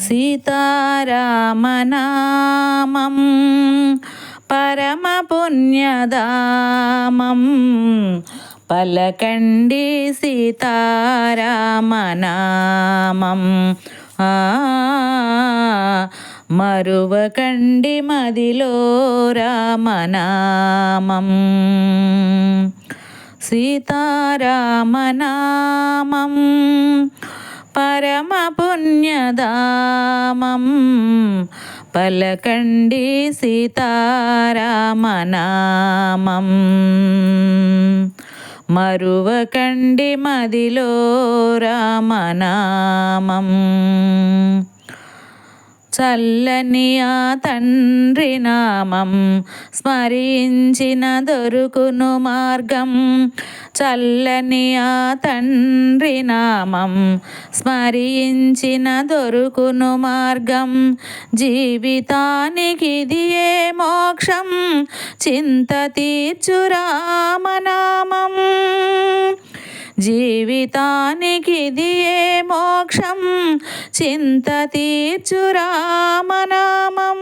సీతారామనామం పరమపుణ్యదామం పలకండి సీతారామనామం. మరువకండి మదిలో రామనామం. సీతారామనామం పరమ పుణ్యదామం పలకండి సీతారామనామం. మరువకండి మదిలో రామనామం. చల్లని ఆ తండ్రి నామం స్మరించిన దొరుకును మార్గం. చల్లని ఆ తండ్రి నామం స్మరించిన దొరుకును మార్గం. జీవితానికి ఇదియే మోక్షం? చింత తీర్చురామనామం రామనామం జీవితానికి ఇదియే మోక్షం. చింత తీర్చు రామనామం.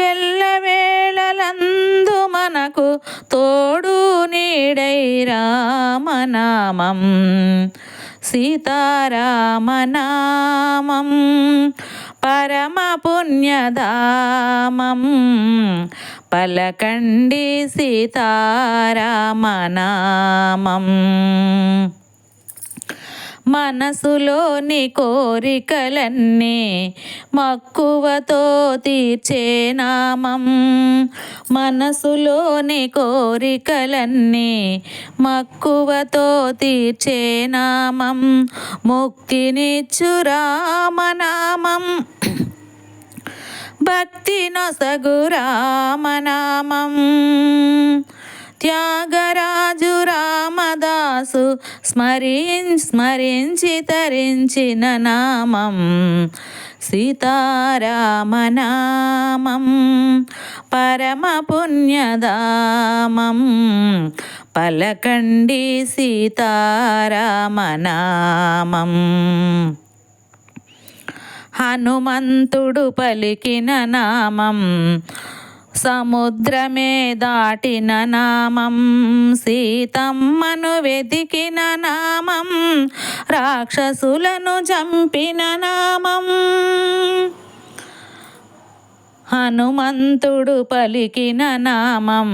ఎల్లవేళలందు మనకు తోడు నీడై రామనామం. సీతారామనామం. పరమ పుణ్యదామం పలకండి సీతారామనామం. మనసులోని కోరికలన్నీ మక్కువతో తీర్చే నామం. మనసులోని కోరికలన్నీ మక్కువతో తీర్చే నామం. ముక్తినిచ్చు రామనామం. భక్తి నొసగురామనామం త్యాగరాజు రామదాసు స్మరిం స్మరించి తరించిన నామం. సీతారామనామం. పరమ పుణ్యదామం పలకండి సీతారామనామం. హనుమంతుడు పలికిన నామం సముద్రమే దాటిన నామం సీతమ్మను వెతికిన నామం రాక్షసులను చంపిన నామం. హనుమంతుడు పలికిన నామం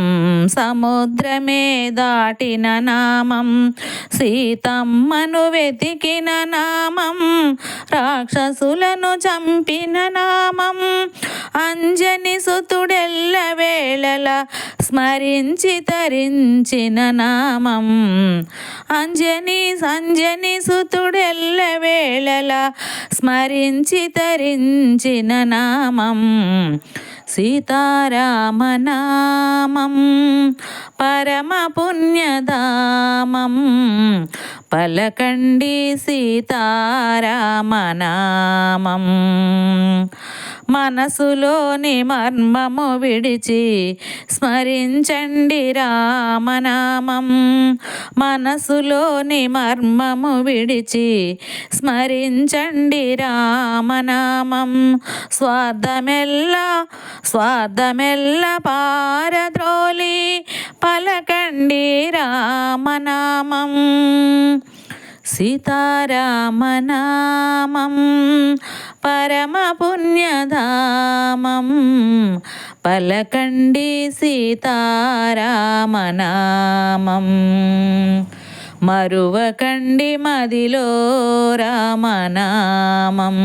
సముద్రమే దాటిన నామం సీతమ్మను వెతికిన నామం రాక్షసులను చంపిన నామం అంజని సుతుడెల్ల వేళల స్మరించి తరించిన నామం. అంజని సంజని సుతుడెల్ల వేళల స్మరించి తరించిన నామం. సీతారామనామం పరమ పుణ్యదామం పలకండి సీతారామనామం. మనసులోని మర్మము విడిచి స్మరించండి రామనామం. మనసులోని మర్మము విడిచి స్మరించండి రామనామం. స్వార్థమెల్ల స్వార్థమెల్ల పారద్రోలి పలకండి రామనామం. సీతారామనామం. పరమ పుణ్యధామం పలకండి సీతారామనామం. మరువకండి మదిలో రామనామం.